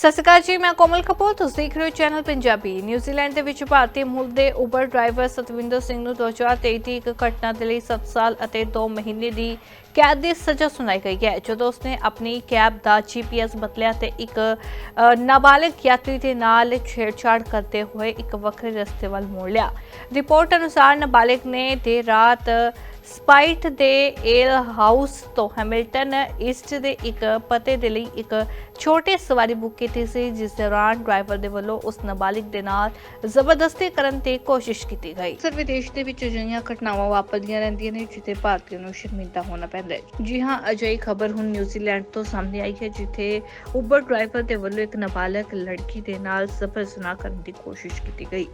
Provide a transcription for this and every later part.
ਸਤਿ ਸ਼੍ਰੀ ਅਕਾਲ ਜੀ ਮੈਂ ਕੋਮਲ ਕਪੂਰ ਤੁਸੀਂ ਦੇਖ ਰਹੇ ਹੋ ਚੈਨਲ ਪੰਜਾਬੀ। ਨਿਊਜ਼ੀਲੈਂਡ ਦੇ ਵਿੱਚ ਭਾਰਤੀ ਮੂਲ ਦੇ ਉਬਰ ਡਰਾਈਵਰ ਸਤਵਿੰਦਰ ਸਿੰਘ ਨੂੰ 2023 ਦੀ ਇੱਕ ਘਟਨਾ ਦੇ ਲਈ 7 ਸਾਲ ਅਤੇ 2 ਮਹੀਨੇ ਦੀ ਕੈਦ ਦੀ ਸਜ਼ਾ ਸੁਣਾਈ ਗਈ ਹੈ। ਜਦੋਂ ਉਸਨੇ ਆਪਣੀ ਕੈਬ ਦਾ ਜੀਪੀਐਸ ਬਦਲਿਆ ਤੇ ਇੱਕ ਅ, ਨਾਬਾਲਗ ਯਾਤਰੀ ਦੇ ਨਾਲ ਛੇੜਛਾੜ ਕਰਦੇ ਹੋਏ ਇੱਕ ਵੱਖਰੇ ਰਸਤੇ ਵੱਲ ਮੋੜ ਲਿਆ। ਰਿਪੋਰਟ ਅਨੁਸਾਰ ਨਾਬਾਲਗ ਨੇ ਦੇਰ ਰਾਤ ਸਪਾਈਟ ਦੇ ਏਲ ਹਾਊਸ ਤੋਂ ਹੈਮਿਲਟਨ ਈਸਟ ਦੇ ਇੱਕ ਪਤੇ ਦੇ ਲਈ ਇੱਕ ਛੋਟੇ ਸਵਾਰੀ ਬੁੱਕ ਕੀਤੀ ਸੀ, ਜਿਸ ਦੌਰਾਨ ਡਰਾਈਵਰ ਦੇ ਵੱਲੋਂ ਉਸ ਨਾਬਾਲਿਗ ਦੇ ਨਾਲ ਜ਼ਬਰਦਸਤੀ ਕਰਨ ਦੀ ਕੋਸ਼ਿਸ਼ ਕੀਤੀ ਗਈ। ਸਰ ਵਿਦੇਸ਼ ਦੇ ਵਿੱਚ ਅਜਿਹੀਆਂ ਘਟਨਾਵਾਂ ਵਾਪਰਦੀਆਂ ਰਹਿੰਦੀਆਂ ਨੇ, ਜਿੱਥੇ ਭਾਰਤੀਆਂ ਨੂੰ ਸ਼ਰਮਿੰਦਾ ਹੋਣਾ ਪੈਂਦਾ ਹੈ। ਜੀ ਹਾਂ, ਅਜਿਹੀ ਖਬਰ ਹੁਣ ਨਿਊਜ਼ੀਲੈਂਡ ਤੋਂ ਸਾਹਮਣੇ ਆਈ ਹੈ, ਜਿੱਥੇ ਉਬਰ ਡਰਾਈਵਰ ਦੇ ਵੱਲੋਂ ਇੱਕ ਨਾਬਾਲਗ ਲੜਕੀ ਦੇ ਨਾਲ ਜ਼ਬਰ ਜ਼ਨਾ ਕਰਨ ਦੀ ਕੋਸ਼ਿਸ਼ ਕੀਤੀ ਗਈ।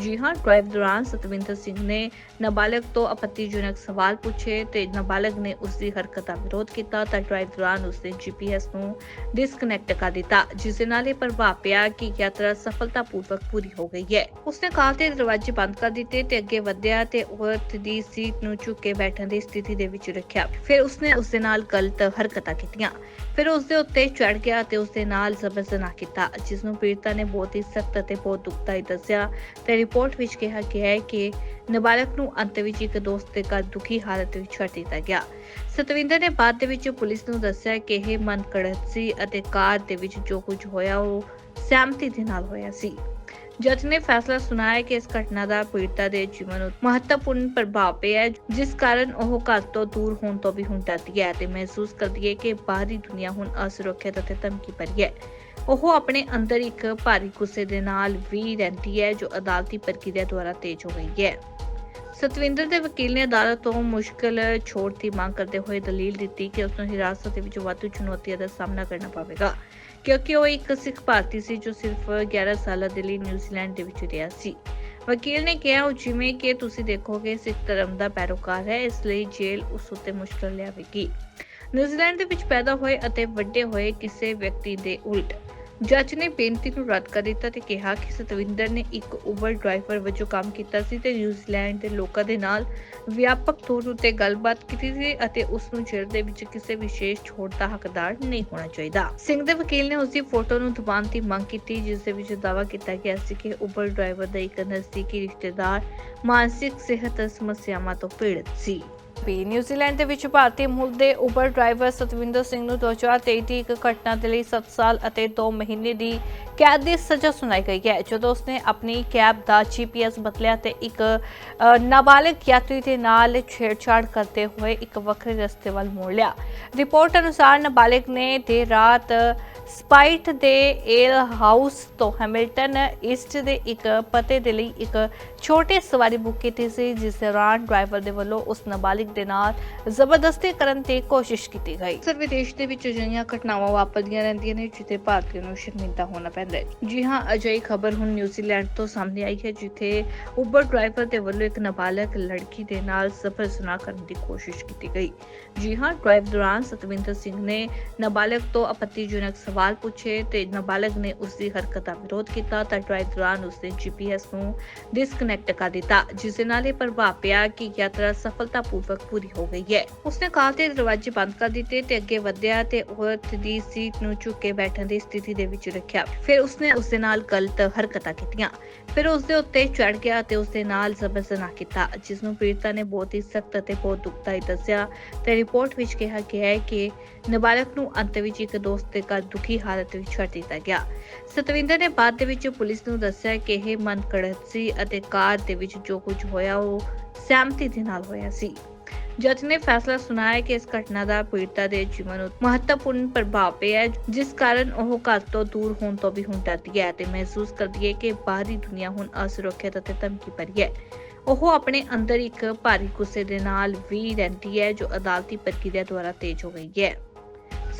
ਜੀ ਹਾਂ, ਡਰਾਈਵ ਦੌਰਾਨ ਸਤਵਿੰਦਰ ਸਿੰਘ ਨੇ ਨਾਬਾਲਗ ਤੋਂ ਆਪੱਤੀਜਨਕ ਸਵਾਲ ਪੁੱਛੇ ਤੇ ਨਾਬਾਲਗ ਨੇ ਉਸ ਦੀ ਹਰਕਤ ਦਾ ਵਿਰੋਧ ਕੀਤਾ ਤਾਂ ਡਰਾਈਵ ਦੌਰਾਨ ਉਸਨੇ ਜੀਪੀਐਸ ਨੂੰ ਡਿਸਕਨੈਕਟ ਕਰ ਦਿੱਤਾ, ਜਿਸ ਦੇ ਨਾਲ ਇਹ ਪ੍ਰਭਾਵ ਪਿਆ ਕਿ ਯਾਤਰਾ ਸਫਲਤਾਪੂਰਵਕ ਪੂਰੀ ਹੋ ਗਈ ਹੈ। ਉਸਨੇ ਕਾਰ ਦੇ ਦਰਵਾਜ਼ੇ ਬੰਦ ਕਰ ਦਿੱਤੇ ਤੇ ਅੱਗੇ ਵਧਿਆ ਤੇ ਔਰਤ ਦੀ ਸੀਟ ਨੂੰ ਝੁੱਕ ਕੇ ਬੈਠਣ ਦੀ ਸਥਿਤੀ ਦੇ ਵਿੱਚ ਰੱਖਿਆ। ਫਿਰ ਉਸਨੇ ਉਸ ਦੇ ਨਾਲ ਗਲਤ ਹਰਕਤਾਂ ਕੀਤੀਆਂ। ਫਿਰ ਉਸ ਦੇ ਉੱਤੇ ਚੜ ਗਿਆ ਤੇ ਉਸ ਦੇ ਨਾਲ ਜ਼ਬਰ ਕੀਤਾ, ਜਿਸ ਨੂੰ ਪੀੜਤਾ ਨੇ ਬਹੁਤ ਹੀ ਸਖਤ ਅਤੇ ਬਹੁਤ ਦੁਖਦਾਈ ਦੱਸਿਆ। ਤੇ ਰਿਪੋਰਟ ਵਿੱਚ ਕਿਹਾ ਗਿਆ ਹੈ ਕਿ ਨਾਬਾਲਗ ਨੂੰ ਅੰਤ ਵਿੱਚ ਇੱਕ ਦੋਸਤ ਦੇ ਘਰ ਦੁਖੀ ਹਾਲਤ ਵਿੱਚ ਛੱਡ ਦਿੱਤਾ ਗਿਆ। ਸਤਵਿੰਦਰ ਨੇ ਬਾਅਦ ਦੇ ਵਿੱਚ ਪੁਲਿਸ ਨੂੰ ਦੱਸਿਆ ਕਿ ਇਹ ਮਨ ਘੜਤ ਸੀ ਅਤੇ ਕਾਰ ਦੇ ਵਿੱਚ ਜੋ ਕੁਝ ਹੋਇਆ ਉਹ ਸਹਿਮਤੀ ਦੇ ਨਾਲ ਹੋਇਆ ਸੀ। ਜੱਜ ਨੇ ਫੈਸਲਾ ਸੁਣਾਇਆ ਕਿ ਇਸ ਘਟਨਾ ਦਾ ਪੀੜਤਾ ਦੇ ਜੀਵਨ ਉੱਤੇ ਮਹੱਤਵਪੂਰਨ ਪ੍ਰਭਾਵ ਪਿਆ ਹੈ, ਜਿਸ ਕਾਰਨ ਉਹ ਘਰ ਤੋਂ ਦੂਰ ਹੋਣ ਤੋਂ ਵੀ ਹੁਣ ਡਰਦੀ ਹੈ ਤੇ ਮਹਿਸੂਸ ਕਰਦੀ ਹੈ ਕਿ ਬਾਹਰੀ ਦੁਨੀਆ ਹੁਣ ਅਸੁਰੱਖਿਅਤ ਅਤੇ ਧਮਕੀ ਭਰੀ ਹੈ। ਉਹ ਆਪਣੇ ਅੰਦਰ ਇੱਕ ਭਾਰੀ ਗੁੱਸੇ ਦੇ ਨਾਲ ਵੀ ਰਹਿੰਦੀ ਹੈ ਜੋ ਅਦਾਲਤੀ ਪ੍ਰਕਿਰਿਆ ਦੁਆਰਾ ਤੇਜ਼ ਹੋ ਗਈ ਹੈ। ਸਤਵਿੰਦਰ ਦੇ ਵਕੀਲ ਨੇ ਅਦਾਲਤ ਤੋਂ ਮੁਸ਼ਕਲ ਛੋੜ ਦੀ ਮੰਗ ਕਰਦੇ ਹੋਏ ਦਲੀਲ ਦਿੱਤੀ ਕਿ ਉਸ ਨੂੰ ਹਿਰਾਸਤ ਦੇ ਵਿੱਚ ਵਾਧੂ ਚੁਣੌਤੀਆਂ ਦਾ ਸਾਹਮਣਾ ਕਰਨਾ ਪਵੇਗਾ, ਕਿਉਂਕਿ ਉਹ ਇੱਕ ਸਿੱਖ ਭਾਰਤੀ ਸੀ ਜੋ ਸਿਰਫ 11 ਸਾਲਾਂ ਦੇ ਲਈ ਨਿਊਜ਼ੀਲੈਂਡ ਦੇ ਵਿੱਚ ਰਿਹਾ ਸੀ। ਵਕੀਲ ਨੇ ਕਿਹਾ, ਉਹ ਜਿਵੇਂ ਕਿ ਤੁਸੀਂ ਦੇਖੋਗੇ, ਸਿੱਖ ਧਰਮ ਦਾ ਪੈਰੋਕਾਰ ਹੈ, ਇਸ ਲਈ ਜੇਲ੍ਹ ਉਸ ਉੱਤੇ ਮੁਸ਼ਕਲ ਲਿਆਵੇਗੀ। ਨਿਊਜ਼ੀਲੈਂਡ ਦੇ ਵਿੱਚ ਪੈਦਾ ਹੋਏ ਅਤੇ ਵੱਡੇ ਹੋਏ ਕਿਸੇ ਵਿਅਕਤੀ ਦੇ ਉਲਟ। ਜੱਜ ਨੇ ਬੇਨਤੀ ਨੂੰ ਰੱਦ ਕਰ ਦਿੱਤਾ ਤੇ ਕਿਹਾ ਕਿ ਸਤਵਿੰਦਰ ਨੇ ਇੱਕ ਉਬਰ ਡਰਾਈਵਰ ਵਜੋਂ ਕੰਮ ਕੀਤਾ ਸੀ ਤੇ ਨਿਊਜ਼ੀਲੈਂਡ ਦੇ ਲੋਕਾਂ ਦੇ ਨਾਲ ਵਿਆਪਕ ਤੌਰ ਉੱਤੇ ਗੱਲਬਾਤ ਕੀਤੀ ਸੀ ਅਤੇ ਉਸ ਨੂੰ ਜੇਲ੍ਹ ਦੇ ਵਿੱਚ ਕਿਸੇ ਵਿਸ਼ੇਸ਼ ਛੋਟ ਦਾ ਹੱਕਦਾਰ ਨਹੀਂ ਹੋਣਾ ਚਾਹੀਦਾ। ਸਿੰਘ ਦੇ ਵਕੀਲ ਨੇ ਉਸ ਦੀ ਫੋਟੋ ਨੂੰ ਦਬਾਉਣ ਦੀ ਮੰਗ ਕੀਤੀ, ਜਿਸ ਦੇ ਵਿੱਚ ਦਾਅਵਾ ਕੀਤਾ ਗਿਆ ਸੀ ਕਿ ਉਬਰ ਡਰਾਈਵਰ ਦਾ ਇੱਕ ਨਜ਼ਦੀਕੀ ਰਿਸ਼ਤੇਦਾਰ ਮਾਨਸਿਕ ਸਿਹਤ ਸਮੱਸਿਆਵਾਂ ਤੋਂ ਪੀੜਤ ਸੀ। ਵੀ ਨਿਊਜ਼ੀਲੈਂਡ ਦੇ ਵਿੱਚ ਭਾਰਤੀ ਮੂਲ ਦੇ ਉਬਰ ਡਰਾਈਵਰ ਸਤਵਿੰਦਰ ਸਿੰਘ ਨੂੰ 2023 ਦੀ ਇੱਕ ਘਟਨਾ ਦੇ ਲਈ 7 ਸਾਲ ਅਤੇ 2 ਮਹੀਨੇ ਦੀ ਕੈਦ ਦੀ ਸਜ਼ਾ ਸੁਣਾਈ ਗਈ ਹੈ। ਜਦੋਂ ਉਸਨੇ ਆਪਣੀ ਕੈਬ ਦਾ ਜੀਪੀਐਸ ਬਦਲਿਆ ਤੇ ਇੱਕ ਨਾਬਾਲਗ ਯਾਤਰੀ ਦੇ ਨਾਲ ਛੇੜਛਾੜ ਕਰਦੇ ਹੋਏ ਇੱਕ ਵੱਖਰੇ ਰਸਤੇ ਵੱਲ ਮੋੜ ਲਿਆ। ਰਿਪੋਰਟ ਅਨੁਸਾਰ ਨਾਬਾਲਗ ਨੇ ਦੇਰ ਰਾਤ ਸਪਾਈਟ ਦੇ ਏਲ ਹਾਊਸ ਤੋਂ ਹੈਮਿਲਟਨ ਈਸਟ ਦੇ ਇੱਕ ਪਤੇ ਦੇ ਲਈ ਇੱਕ ਛੋਟੀ ਸਵਾਰੀ ਬੁੱਕ ਕੀਤੀ ਸੀ, ਜਿਸ ਦੌਰਾਨ ਡਰਾਈਵਰ ਦੇ ਵੱਲੋਂ ਉਸ ਨਾਬਾਲਿਗ ਦੇ ਨਾਲ ਜ਼ਬਰਦਸਤੀ ਕਰਨ ਦੀ ਕੋਸ਼ਿਸ਼ ਕੀਤੀ ਗਈ। ਸਰ ਵਿਦੇਸ਼ ਦੇ ਵਿੱਚ ਅਜਿਹੀਆਂ ਘਟਨਾਵਾਂ ਵਾਪਰਦੀਆਂ ਰਹਿੰਦੀਆਂ ਨੇ, ਜਿੱਥੇ ਭਾਰਤੀਆਂ ਨੂੰ ਸ਼ਰਮਿੰਦਾ ਹੋਣਾ ਪੈਂਦਾ ਹੈ। ਜੀ ਹਾਂ, ਅਜਿਹੀ ਖਬਰ ਹੁਣ ਨਿਊਜ਼ੀਲੈਂਡ ਤੋਂ ਸਾਹਮਣੇ ਆਈ ਹੈ, ਜਿੱਥੇ ਉਬਰ ਡਰਾਈਵਰ ਦੇ ਵੱਲੋਂ ਇੱਕ ਨਾਬਾਲਗ ਲੜਕੀ ਦੇ ਨਾਲ ਜ਼ਬਰ ਸੁਣਾ ਕਰਨ ਦੀ ਕੋਸ਼ਿਸ਼ ਕੀਤੀ ਗਈ। ਜੀ ਹਾਂ ਡਰਾਈਵ ਦੌਰਾਨ ਸਤਵਿੰਦਰ ਸਿੰਘ ਨੇ ਨਾਬਾਲਗ ਤੋਂ ਆਪੱਤੀਜਨਕ ਸਵਾਲ ਪੁੱਛੇ ਤੇ ਨਾਬਾਲਗ ਨੇ ਉਸ ਦੀ ਹਰਕਤ ਦਾ ਵਿਰੋਧ ਕੀਤਾ ਤਾਂ ਡਰਾਈਵ ਦੌਰਾਨ ਉਸਨੇ ਜੀਪੀਐਸ ਨੂੰ ਡਿਸਕਨੈਕਟ ਕਰ ਦਿੱਤਾ, ਜਿਸ ਦੇ ਨਾਲ ਇਹ ਪ੍ਰਭਾਵ ਪਿਆ ਕਿ ਯਾਤਰਾ ਸਫਲਤਾਪੂਰਵਕ ਪੂਰੀ ਹੋ ਗਈ ਹੈ। ਉਸਨੇ ਕਾਰ ਦੇ ਦਰਵਾਜ਼ੇ ਬੰਦ ਕਰ ਦਿੱਤੇ ਤੇ ਅੱਗੇ ਵਧਿਆ ਤੇ ਔਰਤ ਦੀ ਸੀਟ ਨੂੰ ਝੁੱਕ ਕੇ ਬੈਠਣ ਦੀ ਸਥਿਤੀ ਦੇ ਵਿੱਚ ਰੱਖਿਆ। ਫਿਰ ਉਸਨੇ ਉਸ ਦੇ ਨਾਲ ਗਲਤ ਹਰਕਤਾਂ ਕੀਤੀਆਂ। ਫਿਰ ਉਸ ਦੇ ਉੱਤੇ ਚੜ ਗਿਆ ਤੇ ਉਸ ਦੇ ਨਾਲ ਜ਼ਬਰ ਕੀਤਾ, ਜਿਸ ਨੂੰ ਪੀੜਤਾ ਨੇ ਬਹੁਤ ਹੀ ਸਖਤ ਅਤੇ ਬਹੁਤ ਦੁਖਦਾਈ ਦੱਸਿਆ। ਤੇ ਰਿਪੋਰਟ ਵਿੱਚ ਕਿਹਾ ਗਿਆ ਹੈ ਕਿ ਨਾਬਾਲਗ ਨੂੰ ਅੰਤ ਵਿੱਚ ਇੱਕ ਦੋਸਤ ਦੇ ਘਰ ਦੁਖੀ ਹਾਲਤ ਵਿੱਚ ਛੱਡ ਦਿੱਤਾ ਗਿਆ। ਸਤਵਿੰਦਰ ਨੇ ਬਾਅਦ ਦੇ ਵਿੱਚ ਪੁਲਿਸ ਨੂੰ ਦੱਸਿਆ ਕਿ ਇਹ ਮਨ ਸੀ ਅਤੇ ਕਾਰ ਦੇ ਵਿੱਚ ਜੋ ਕੁਝ ਹੋਇਆ ਉਹ ਸਹਿਮਤੀ ਦੇ ਨਾਲ ਹੋਇਆ ਸੀ। ਜੱਜ ਨੇ ਫੈਸਲਾ ਸੁਣਾਇਆ ਕਿ ਇਸ ਘਟਨਾ ਦਾ ਪੀੜਤਾ ਦੇ ਜੀਵਨ ਉੱਤੇ ਮਹੱਤਵਪੂਰਨ ਪ੍ਰਭਾਵ ਪਿਆ ਹੈ, ਜਿਸ ਕਾਰਨ ਉਹ ਘਰ ਤੋਂ ਦੂਰ ਹੋਣ ਤੋਂ ਵੀ ਹੁਣ ਡਰਦੀ ਹੈ ਤੇ ਮਹਿਸੂਸ ਕਰਦੀ ਹੈ ਕਿ ਬਾਹਰੀ ਦੁਨੀਆ ਹੁਣ ਅਸੁਰੱਖਿਅਤ ਅਤੇ ਧਮਕੀ ਭਰੀ ਹੈ। ਉਹ ਆਪਣੇ ਅੰਦਰ ਇੱਕ ਭਾਰੀ ਗੁੱਸੇ ਦੇ ਨਾਲ ਵੀ ਰਹਿੰਦੀ ਹੈ ਜੋ ਅਦਾਲਤੀ ਪ੍ਰਕਿਰਿਆ ਦੁਆਰਾ ਤੇਜ਼ ਹੋ ਗਈ ਹੈ।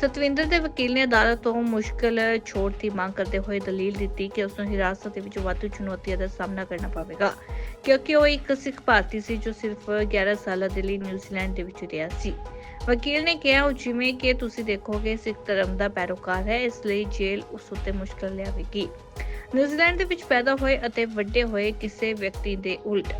ਸਤਵਿੰਦਰ ਦੇ ਵਕੀਲ ਨੇ ਅਦਾਲਤ ਤੋਂ ਮੁਸ਼ਕਲ ਛੋੜ ਦੀ ਮੰਗ ਕਰਦੇ ਹੋਏ ਦਲੀਲ ਦਿੱਤੀ ਕਿ ਉਸ ਨੂੰ ਹਿਰਾਸਤ ਦੇ ਵਿੱਚ ਵਾਧੂ ਚੁਣੌਤੀਆਂ ਦਾ ਸਾਹਮਣਾ ਕਰਨਾ ਪਵੇਗਾ, ਕਿਉਂਕਿ ਉਹ ਇੱਕ ਸਿੱਖ ਭਾਰਤੀ ਸੀ ਜੋ ਸਿਰਫ 11 ਸਾਲਾਂ ਦੇ ਲਈ ਨਿਊਜ਼ੀਲੈਂਡ ਦੇ ਵਿੱਚ ਰਿਹਾ ਸੀ। ਵਕੀਲ ਨੇ ਕਿਹਾ, ਉਹ ਜਿਵੇਂ ਕਿ ਤੁਸੀਂ ਦੇਖੋਗੇ, ਸਿੱਖ ਧਰਮ ਦਾ ਪੈਰੋਕਾਰ ਹੈ, ਇਸ ਲਈ ਜੇਲ੍ਹ ਉਸ ਉੱਤੇ ਮੁਸ਼ਕਲ ਲਿਆਵੇਗੀ। ਨਿਊਜ਼ੀਲੈਂਡ ਦੇ ਵਿੱਚ ਪੈਦਾ ਹੋਏ ਅਤੇ ਵੱਡੇ ਹੋਏ ਕਿਸੇ ਵਿਅਕਤੀ ਦੇ ਉਲਟ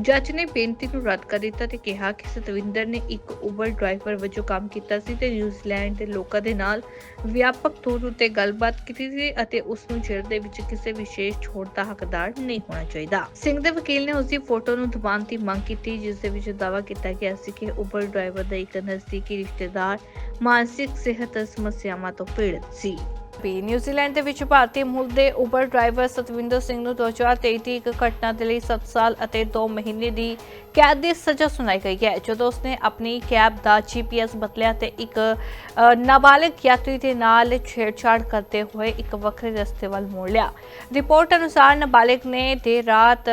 ਜੱਜ ਨੇ ਬੇਨਤੀ ਨੂੰ ਰੱਦ ਕਰ ਦਿੱਤਾ ਤੇ ਕਿਹਾ ਕਿ ਸਤਵਿੰਦਰ ਨੇ ਇੱਕ ਉਬਰ ਡਰਾਈਵਰ ਵਜੋਂ ਕੰਮ ਕੀਤਾ ਸੀ ਤੇ ਨਿਊਜ਼ੀਲੈਂਡ ਦੇ ਲੋਕਾਂ ਦੇ ਨਾਲ ਵਿਆਪਕ ਤੌਰ ਉੱਤੇ ਗੱਲਬਾਤ ਕੀਤੀ ਸੀ ਅਤੇ ਉਸ ਨੂੰ ਜੇਲ੍ਹ ਦੇ ਵਿੱਚ ਕਿਸੇ ਵਿਸ਼ੇਸ਼ ਛੋਟ ਦਾ ਹੱਕਦਾਰ ਨਹੀਂ ਹੋਣਾ ਚਾਹੀਦਾ। ਸਿੰਘ ਦੇ ਵਕੀਲ ਨੇ ਉਸ ਦੀ ਫੋਟੋ ਨੂੰ ਦਬਾਉਣ ਦੀ ਮੰਗ ਕੀਤੀ, ਜਿਸ ਦੇ ਵਿੱਚ ਦਾਅਵਾ ਕੀਤਾ ਗਿਆ ਸੀ ਕਿ ਉਬਰ ਡਰਾਈਵਰ ਦਾ ਇੱਕ ਨਜ਼ਦੀਕੀ ਰਿਸ਼ਤੇਦਾਰ ਮਾਨਸਿਕ ਸਿਹਤ ਸਮੱਸਿਆਵਾਂ ਤੋਂ ਪੀੜਤ ਸੀ। ਵੀ ਨਿਊਜ਼ੀਲੈਂਡ ਦੇ ਵਿੱਚ ਭਾਰਤੀ ਮੂਲ ਦੇ ਉਬਰ ਡਰਾਈਵਰ ਸਤਵਿੰਦਰ ਸਿੰਘ ਨੂੰ 2023 ਦੀ ਇੱਕ ਘਟਨਾ ਦੇ ਲਈ 7 ਸਾਲ ਅਤੇ 2 ਮਹੀਨੇ ਦੀ ਕੈਦ ਦੀ ਸਜ਼ਾ ਸੁਣਾਈ ਗਈ ਹੈ। ਜਦੋਂ ਉਸਨੇ ਆਪਣੀ ਕੈਬ ਦਾ ਜੀਪੀਐਸ ਬਦਲਿਆ ਤੇ ਇੱਕ ਨਾਬਾਲਗ ਯਾਤਰੀ ਦੇ ਨਾਲ ਛੇੜਛਾੜ ਕਰਦੇ ਹੋਏ ਇੱਕ ਵੱਖਰੇ ਰਸਤੇ ਵੱਲ ਮੋੜ ਲਿਆ। ਰਿਪੋਰਟ ਅਨੁਸਾਰ ਨਾਬਾਲਗ ਨੇ ਦੇਰ ਰਾਤ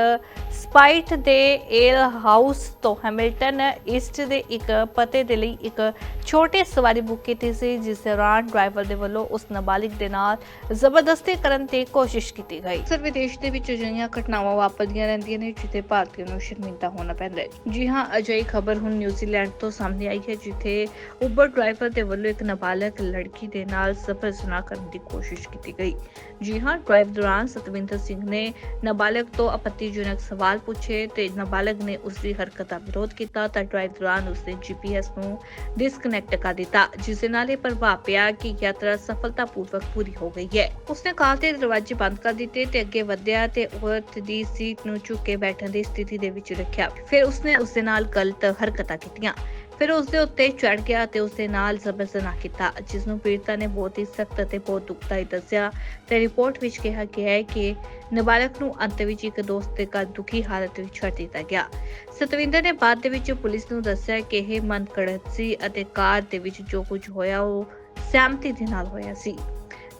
ਸਪਾਈਟ ਦੇ ਏਲ ਹਾਊਸ ਤੋਂ ਹੈਮਿਲਟਨ ਈਸਟ ਦੇ ਇੱਕ ਪਤੇ ਦੇ ਲਈ ਇੱਕ ਛੋਟੀ ਸਵਾਰੀ ਬੁੱਕ ਕੀਤੀ ਸੀ, ਜਿਸ ਦੌਰਾਨ ਡਰਾਈਵਰ ਦੇ ਵੱਲੋਂ ਉਸ ਨਾਬਾਲਿਗ ਦੇ ਨਾਲ ਜ਼ਬਰਦਸਤੀ ਕਰਨ ਦੀ ਕੋਸ਼ਿਸ਼ ਕੀਤੀ ਗਈ। ਸਰ ਵਿਦੇਸ਼ ਦੇ ਵਿੱਚ ਅਜਿਹੀਆਂ ਘਟਨਾਵਾਂ ਵਾਪਰਦੀਆਂ ਰਹਿੰਦੀਆਂ ਨੇ, ਜਿੱਥੇ ਭਾਰਤੀਆਂ ਨੂੰ ਸ਼ਰਮਿੰਦਾ ਹੋਣਾ ਪੈਂਦਾ ਹੈ। ਜੀ ਹਾਂ, ਅਜਿਹੀ ਖਬਰ ਹੁਣ ਨਿਊਜ਼ੀਲੈਂਡ ਤੋਂ ਸਾਹਮਣੇ ਆਈ ਹੈ, ਜਿੱਥੇ ਉਬਰ ਡਰਾਈਵਰ ਦੇ ਵੱਲੋਂ ਇੱਕ ਨਾਬਾਲਗ ਲੜਕੀ ਦੇ ਨਾਲ ਸਫ਼ਰ ਸੁਨਾ ਕਰਨ ਦੀ ਕੋਸ਼ਿਸ਼ ਕੀਤੀ ਗਈ। ਜੀ ਹਾਂ ਡਰਾਈਵ ਦੌਰਾਨ ਸਤਵਿੰਦਰ ਸਿੰਘ ਨੇ ਨਾਬਾਲਗ ਤੋਂ ਆਪੱਤੀਜਨਕ ਸਵਾਲ ਪੁੱਛੇ ਤੇ ਨਾਬਾਲਗ ਨੇ ਉਸ ਦੀ ਹਰਕਤ ਦਾ ਵਿਰੋਧ ਕੀਤਾ ਤਾਂ ਡਰਾਈਵ ਦੌਰਾਨ ਉਸਨੇ ਜੀਪੀਐਸ ਨੂੰ ਡਿਸਕਨੈਕਟ ਕਰ ਦਿੱਤਾ, ਜਿਸ ਦੇ ਨਾਲ ਇਹ ਪ੍ਰਭਾਵ ਪਿਆ ਕਿ ਯਾਤਰਾ ਸਫਲਤਾਪੂਰਵਕ ਪੂਰੀ ਹੋ ਗਈ ਹੈ। ਉਸਨੇ ਕਾਰ ਦੇ ਦਰਵਾਜ਼ੇ ਬੰਦ ਕਰ ਦਿੱਤੇ ਤੇ ਅੱਗੇ ਵਧਿਆ ਤੇ ਔਰਤ ਦੀ ਸੀਟ ਨੂੰ ਝੁੱਕ ਕੇ ਬੈਠਣ ਦੀ ਸਥਿਤੀ ਦੇ ਵਿੱਚ ਰੱਖਿਆ। ਫਿਰ ਉਸਨੇ ਉਸ ਨਾਲ ਗਲਤ ਹਰਕਤਾਂ ਕੀਤੀਆਂ। ਫਿਰ ਉਸ ਦੇ ਉੱਤੇ ਚੜ ਗਿਆ ਤੇ ਉਸ ਦੇ ਨਾਲ ਜ਼ਬਰਦਸਤ ਕੀਤਾ ਜਿਸ ਨੂੰ ਪੀੜਤਾ ਨੇ ਬਹੁਤ ਹੀ ਸਖਤ ਅਤੇ ਬਹੁਤ ਦੁਖਦਾਈ ਦੱਸਿਆ। ਤੇ ਰਿਪੋਰਟ ਵਿੱਚ ਕਿਹਾ ਗਿਆ ਹੈ ਕਿ ਨਾਬਾਲਗ ਨੂੰ ਅੰਤ ਵਿੱਚ ਇੱਕ ਦੋਸਤ ਦੇ ਘਰ ਦੁਖੀ ਹਾਲਤ ਵਿੱਚ ਛੱਡ ਦਿੱਤਾ ਗਿਆ। ਸਤਵਿੰਦਰ ਨੇ ਬਾਅਦ ਦੇ ਵਿੱਚ ਪੁਲਿਸ ਨੂੰ ਦੱਸਿਆ ਕਿ ਇਹ ਮਨ ਘੜਤ ਸੀ ਅਤੇ ਕਾਰ ਦੇ ਵਿੱਚ ਜੋ ਕੁਝ ਹੋਇਆ, ਉਹ ਸਹਿਮਤੀ ਦੇ ਨਾਲ ਹੋਇਆ ਸੀ।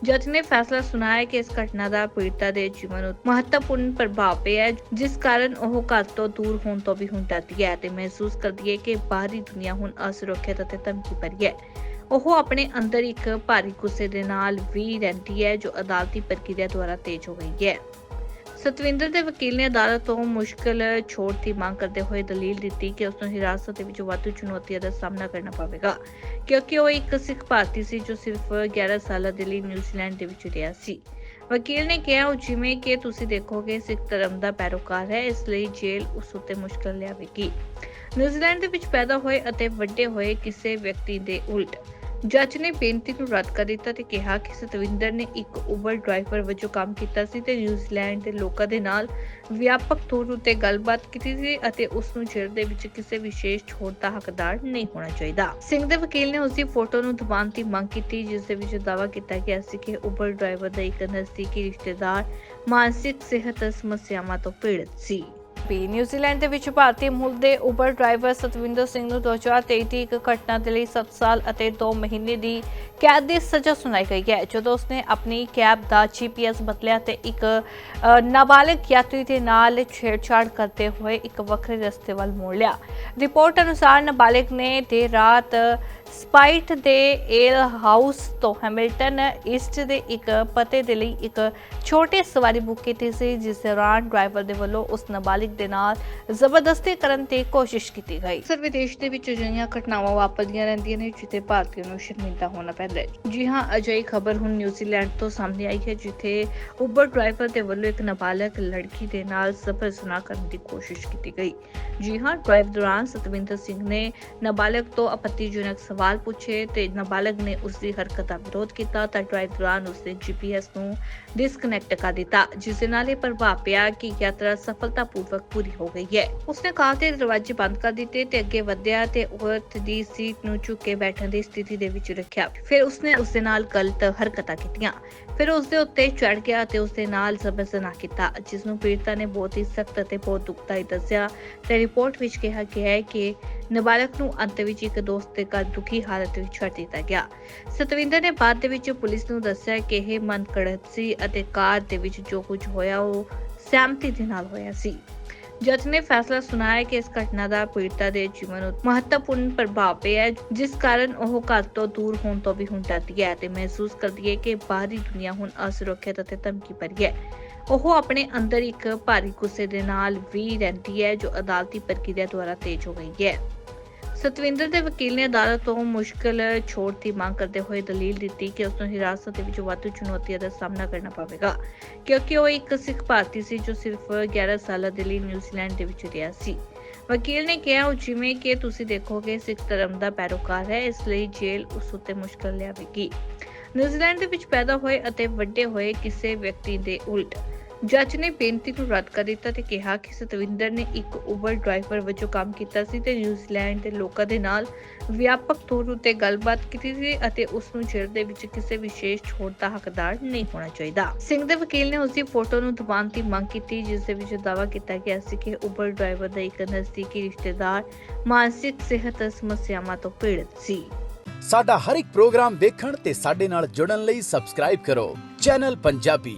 ਜੱਜ ਨੇ ਫੈਸਲਾ ਸੁਣਾਇਆ ਕਿ ਇਸ ਘਟਨਾ ਦਾ ਪੀੜਤਾ ਦੇ ਜੀਵਨ ਉੱਤੇ ਮਹੱਤਵਪੂਰਨ ਪ੍ਰਭਾਵ ਪਿਆ ਹੈ, ਜਿਸ ਕਾਰਨ ਉਹ ਘਰ ਤੋਂ ਦੂਰ ਹੋਣ ਤੋਂ ਵੀ ਹੁਣ ਡਰਦੀ ਹੈ ਤੇ ਮਹਿਸੂਸ ਕਰਦੀ ਹੈ ਕਿ ਬਾਹਰੀ ਦੁਨੀਆ ਹੁਣ ਅਸੁਰੱਖਿਅਤ ਅਤੇ ਧਮਕੀ ਭਰੀ ਹੈ। ਉਹ ਆਪਣੇ ਅੰਦਰ ਇੱਕ ਭਾਰੀ ਗੁੱਸੇ ਦੇ ਨਾਲ ਵੀ ਰਹਿੰਦੀ ਹੈ ਜੋ ਅਦਾਲਤੀ ਪ੍ਰਕਿਰਿਆ ਦੁਆਰਾ ਤੇਜ਼ ਹੋ ਗਈ ਹੈ। ਸਤਵਿੰਦਰ ਦੇ ਵਕੀਲ ਨੇ ਅਦਾਲਤ ਤੋਂ ਮੁਸ਼ਕਲ ਛੋਟ ਦੀ ਮੰਗ ਕਰਦੇ ਹੋਏ ਦਲੀਲ ਦਿੱਤੀ ਕਿ ਉਸ ਨੂੰ ਹਿਰਾਸਤ ਦੇ ਵਿੱਚ ਵਾਧੂ ਚੁਣੌਤੀਆਂ ਦਾ ਸਾਹਮਣਾ ਕਰਨਾ ਪਵੇਗਾ, ਕਿਉਂਕਿ ਉਹ ਇੱਕ ਸਿੱਖ ਭਾਰਤੀ ਸੀ ਜੋ ਸਿਰਫ 11 ਸਾਲਾਂ ਦੇ ਲਈ ਨਿਊਜ਼ੀਲੈਂਡ ਦੇ ਵਿੱਚ ਰਿਹਾ ਸੀ। ਵਕੀਲ ਨੇ ਕਿਹਾ, ਉਹ ਜਿਵੇਂ ਕਿ ਤੁਸੀਂ ਦੇਖੋਗੇ, ਸਿੱਖ ਧਰਮ ਦਾ ਪੈਰੋਕਾਰ ਹੈ, ਇਸ ਲਈ ਜੇਲ੍ਹ ਉਸ ਉੱਤੇ ਮੁਸ਼ਕਲ ਲਿਆਵੇਗੀ। ਨਿਊਜ਼ੀਲੈਂਡ ਦੇ ਵਿੱਚ ਪੈਦਾ ਹੋਏ ਅਤੇ ਵੱਡੇ ਹੋਏ ਕਿਸੇ ਵਿਅਕਤੀ ਦੇ ਉਲਟ ਜੱਜ ਨੇ ਬੇਨਤੀ ਨੂੰ ਰੱਦ ਕਰ ਦਿੱਤਾ ਤੇ ਕਿਹਾ ਕਿ ਸਤਵਿੰਦਰ ਨੇ ਇੱਕ ਉਬਰ ਡਰਾਈਵਰ ਵਜੋਂ ਕੰਮ ਕੀਤਾ ਸੀ ਤੇ ਨਿਊਜ਼ੀਲੈਂਡ ਦੇ ਲੋਕਾਂ ਦੇ ਨਾਲ ਵਿਆਪਕ ਤੌਰ ਉੱਤੇ ਗੱਲਬਾਤ ਕੀਤੀ ਸੀ ਅਤੇ ਉਸ ਨੂੰ ਜੇਲ੍ਹ ਦੇ ਵਿੱਚ ਕਿਸੇ ਵਿਸ਼ੇਸ਼ ਛੋਟ ਦਾ ਹੱਕਦਾਰ ਨਹੀਂ ਹੋਣਾ ਚਾਹੀਦਾ। ਸਿੰਘ ਦੇ ਵਕੀਲ ਨੇ ਉਸ ਦੀ ਫੋਟੋ ਨੂੰ ਦਬਾਉਣ ਦੀ ਮੰਗ ਕੀਤੀ, ਜਿਸ ਦੇ ਵਿੱਚ ਦਾਅਵਾ ਕੀਤਾ ਗਿਆ ਸੀ ਕਿ ਉਬਰ ਡਰਾਈਵਰ ਦਾ ਇੱਕ ਨਜ਼ਦੀਕੀ ਰਿਸ਼ਤੇਦਾਰ ਮਾਨਸਿਕ ਸਿਹਤ ਸਮੱਸਿਆਵਾਂ ਤੋਂ ਪੀੜਤ ਸੀ। ਵੀ ਨਿਊਜ਼ੀਲੈਂਡ ਦੇ ਵਿੱਚ ਭਾਰਤੀ ਮੂਲ ਦੇ ਉਬਰ ਡਰਾਈਵਰ ਸਤਵਿੰਦਰ ਸਿੰਘ ਨੂੰ 2023 ਦੀ ਇੱਕ ਘਟਨਾ ਦੇ ਲਈ 7 ਸਾਲ ਅਤੇ 2 ਮਹੀਨੇ ਦੀ ਕੈਦ ਦੀ ਸਜ਼ਾ ਸੁਣਾਈ ਗਈ ਹੈ। ਜਦੋਂ ਉਸਨੇ ਆਪਣੀ ਕੈਬ ਦਾ ਜੀਪੀਐਸ ਬਦਲਿਆ ਤੇ ਇੱਕ ਨਾਬਾਲਗ ਯਾਤਰੀ ਦੇ ਨਾਲ ਛੇੜਛਾੜ ਕਰਦੇ ਹੋਏ ਇੱਕ ਵੱਖਰੇ ਰਸਤੇ ਵੱਲ ਮੋੜ ਲਿਆ। ਰਿਪੋਰਟ ਅਨੁਸਾਰ ਨਾਬਾਲਗ ਨੇ ਦੇਰ ਰਾਤ ਸਪਾਈਟ ਦੇ ਏਲ ਹਾਊਸ ਤੋਂ ਹੈਮਿਲਟਨ ਈਸਟ ਦੇ ਇੱਕ ਪਤੇ ਦੇ ਲਈ ਇੱਕ ਛੋਟੀ ਸਵਾਰੀ ਬੁੱਕ ਕੀਤੀ ਸੀ, ਜਿਸ ਦੌਰਾਨ ਡਰਾਈਵਰ ਦੇ ਵੱਲੋਂ ਉਸ ਨਾਬਾਲਿਗ ਦੇ ਨਾਲ ਜ਼ਬਰਦਸਤੀ ਕਰਨ ਦੀ ਕੋਸ਼ਿਸ਼ ਕੀਤੀ ਗਈ। ਸਰ, ਵਿਦੇਸ਼ ਦੇ ਵਿੱਚ ਅਜਿਹੀਆਂ ਘਟਨਾਵਾਂ ਵਾਪਰਦੀਆਂ ਰਹਿੰਦੀਆਂ ਨੇ, ਜਿੱਥੇ ਭਾਰਤੀਆਂ ਨੂੰ ਸ਼ਰਮਿੰਦਾ ਹੋਣਾ ਪੈਂਦਾ ਹੈ। ਜੀ ਹਾਂ, ਅਜਿਹੀ ਖਬਰ ਹੁਣ ਨਿਊਜ਼ੀਲੈਂਡ ਤੋਂ ਸਾਹਮਣੇ ਆਈ ਹੈ, ਜਿੱਥੇ ਉਬਰ ਡਰਾਈਵਰ ਦੇ ਵੱਲੋਂ ਇੱਕ ਨਾਬਾਲਗ ਲੜਕੀ ਦੇ ਨਾਲ ਸਫ਼ਰ ਸੁਨਾ ਕਰਨ ਦੀ ਕੋਸ਼ਿਸ਼ ਕੀਤੀ ਗਈ। ਜੀ ਹਾਂ, ਡਰਾਈਵ ਦੌਰਾਨ ਸਤਵਿੰਦਰ ਸਿੰਘ ਨੇ ਨਾਬਾਲਗ ਤੋਂ ਆਪੱਤੀਜਨਕ ਸਵਾਲ ਪੁੱਛੇ ਤੇ ਨਾਬਾਲਗ ਨੇ ਉਸ ਦੀ ਹਰਕਤ ਦਾ ਵਿਰੋਧ ਕੀਤਾ ਤਾਂ ਡਰਾਈਵ ਦੌਰਾਨ ਉਸਨੇ ਜੀਪੀਐਸ ਨੂੰ ਡਿਸਕਨੈਕਟ ਕਰ ਦਿੱਤਾ ਜਿਸ ਦੇ ਨਾਲ ਇਹ ਪ੍ਰਭਾਵ ਪਿਆ ਕਿ ਯਾਤਰਾ ਸਫਲਤਾਪੂਰਵਕ ਪੂਰੀ ਹੋ ਗਈ ਹੈ। ਉਸਨੇ ਕਾਰ ਦੇ ਦਰਵਾਜ਼ੇ ਬੰਦ ਕਰ ਦਿੱਤੇ ਤੇ ਅੱਗੇ ਵਧਿਆ ਤੇ ਔਰਤ ਦੀ ਸੀਟ ਨੂੰ ਝੁੱਕ ਕੇ ਬੈਠਣ ਦੀ ਸਥਿਤੀ ਦੇ ਵਿੱਚ ਰੱਖਿਆ। ਫਿਰ ਉਸਨੇ ਉਸ ਦੇ ਨਾਲ ਗਲਤ ਹਰਕਤਾਂ ਕੀਤੀਆਂ। ਫਿਰ ਉਸ ਦੇ ਉੱਤੇ ਚੜ ਗਿਆ ਤੇ ਉਸ ਦੇ ਨਾਲ ਜ਼ਬਰਦਸਤ ਕੀਤਾ ਜਿਸ ਨੂੰ ਪੀੜਤਾ ਨੇ ਬਹੁਤ ਹੀ ਸਖਤ ਅਤੇ ਬਹੁਤ ਦੁਖਦਾਈ ਦੱਸਿਆ। ਤੇ ਰਿਪੋਰਟ ਵਿੱਚ ਕਿਹਾ ਗਿਆ ਹੈ ਕਿ ਨਾਬਾਲਗ ਨੂੰ ਅੰਤ ਵਿੱਚ ਇੱਕ ਦੋਸਤ ਦੇ ਘਰ ਦੁਖੀ ਹਾਲਤ ਵਿੱਚ ਛੱਡ ਦਿੱਤਾ ਗਿਆ। ਸਤਵਿੰਦਰ ਨੇ ਬਾਅਦ ਦੇ ਵਿੱਚ ਪੁਲਿਸ ਨੂੰ ਦੱਸਿਆ ਕਿ ਇਹ ਮਨ ਘੜਤ ਸੀ ਅਤੇ ਕਾਰ ਦੇ ਵਿੱਚ ਜੋ ਕੁਝ ਹੋਇਆ ਉਹ ਸਹਿਮਤੀ ਦੇ ਨਾਲ ਹੋਇਆ ਸੀ। ਜੱਜ ਨੇ ਫੈਸਲਾ ਸੁਣਾਇਆ ਕਿ ਇਸ ਘਟਨਾ ਦਾ ਪੀੜਤਾ ਦੇ ਜੀਵਨ ਉੱਤੇ ਮਹੱਤਵਪੂਰਨ ਪ੍ਰਭਾਵ ਪਿਆ ਹੈ, ਜਿਸ ਕਾਰਨ ਉਹ ਘਰ ਤੋਂ ਦੂਰ ਹੋਣ ਤੋਂ ਵੀ ਹੁਣ ਡਰਦੀ ਹੈ ਤੇ ਮਹਿਸੂਸ ਕਰਦੀ ਹੈ ਕਿ ਬਾਹਰੀ ਦੁਨੀਆ ਹੁਣ ਅਸੁਰੱਖਿਅਤ ਅਤੇ ਧਮਕੀ ਭਰੀ ਹੈ। ਉਹ ਆਪਣੇ ਅੰਦਰ ਇੱਕ ਭਾਰੀ ਗੁੱਸੇ ਦੇ ਨਾਲ ਵੀ ਰਹਿੰਦੀ ਹੈ ਜੋ ਅਦਾਲਤੀ ਪ੍ਰਕਿਰਿਆ ਦੁਆਰਾ ਤੇਜ਼ ਹੋ ਗਈ ਹੈ। ਸਤਵਿੰਦਰ ਦੇ ਵਕੀਲ ਨੇ ਅਦਾਲਤ ਤੋਂ ਮੁਸ਼ਕਲ ਛੋੜ ਦੀ ਮੰਗ ਕਰਦੇ ਹੋਏ ਦਲੀਲ ਦਿੱਤੀ ਕਿ ਉਸ ਨੂੰ ਹਿਰਾਸਤ ਦੇ ਵਿੱਚ ਵਾਧੂ ਚੁਣੌਤੀਆਂ ਦਾ ਸਾਹਮਣਾ ਕਰਨਾ ਪਵੇਗਾ, ਕਿਉਂਕਿ ਉਹ ਇੱਕ ਸਿੱਖ ਭਾਰਤੀ ਸੀ ਜੋ ਸਿਰਫ 11 ਸਾਲਾਂ ਦੇ ਲਈ ਨਿਊਜ਼ੀਲੈਂਡ ਦੇ ਵਿੱਚ ਰਿਹਾ ਸੀ। ਵਕੀਲ ਨੇ ਕਿਹਾ, ਉਹ ਜਿਵੇਂ ਕਿ ਤੁਸੀਂ ਦੇਖੋਗੇ, ਸਿੱਖ ਧਰਮ ਦਾ ਪੈਰੋਕਾਰ ਹੈ, ਇਸ ਲਈ ਜੇਲ੍ਹ ਉਸ ਉੱਤੇ ਮੁਸ਼ਕਲ ਲਿਆਵੇਗੀ। ਨਿਊਜ਼ੀਲੈਂਡ ਦੇ ਵਿੱਚ ਪੈਦਾ ਹੋਏ ਅਤੇ ਵੱਡੇ ਹੋਏ ਕਿਸੇ ਵਿਅਕਤੀ ਦੇ ਉਲਟ। ਜੱਜ ਨੇ ਬੇਨਤੀ ਨੂੰ ਰੱਦ ਕਰ ਦਿੱਤਾ ਤੇ ਕਿਹਾ ਕਿ ਸਤਵਿੰਦਰ ਨੇ ਇੱਕ ਉਬਰ ਡਰਾਈਵਰ ਵਜੋਂ ਕੰਮ ਕੀਤਾ ਸੀ ਤੇ ਨਿਊਜ਼ੀਲੈਂਡ ਦੇ ਲੋਕਾਂ ਦੇ ਨਾਲ ਵਿਆਪਕ ਤੌਰ ਉੱਤੇ ਗੱਲਬਾਤ ਕੀਤੀ ਸੀ ਅਤੇ ਉਸ ਨੂੰ ਜੇਲ੍ਹ ਦੇ ਵਿੱਚ ਕਿਸੇ ਵਿਸ਼ੇਸ਼ ਛੋਟ ਦਾ ਹੱਕਦਾਰ ਨਹੀਂ ਹੋਣਾ ਚਾਹੀਦਾ। ਸਿੰਘ ਦੇ ਵਕੀਲ ਨੇ ਉਸ ਦੀ ਫੋਟੋ ਨੂੰ ਦਬਾਉਣ ਦੀ ਮੰਗ ਕੀਤੀ, ਜਿਸ ਦੇ ਵਿੱਚ ਦਾਅਵਾ ਕੀਤਾ ਗਿਆ ਸੀ ਕਿ ਉਬਰ ਡਰਾਈਵਰ ਦਾ ਇੱਕ ਨਜ਼ਦੀਕੀ ਰਿਸ਼ਤੇਦਾਰ ਮਾਨਸਿਕ ਸਿਹਤ ਸਮੱਸਿਆਵਾਂ ਤੋਂ ਪੀੜਤ ਸੀ। ਸਾਡਾ ਹਰ ਇੱਕ ਪ੍ਰੋਗਰਾਮ ਦੇਖਣ ਤੇ ਸਾਡੇ ਨਾਲ ਜੁੜਨ ਲਈ ਸਬਸਕ੍ਰਾਈਬ ਕਰੋ। ਚੈਨਲ ਪੰਜਾਬੀ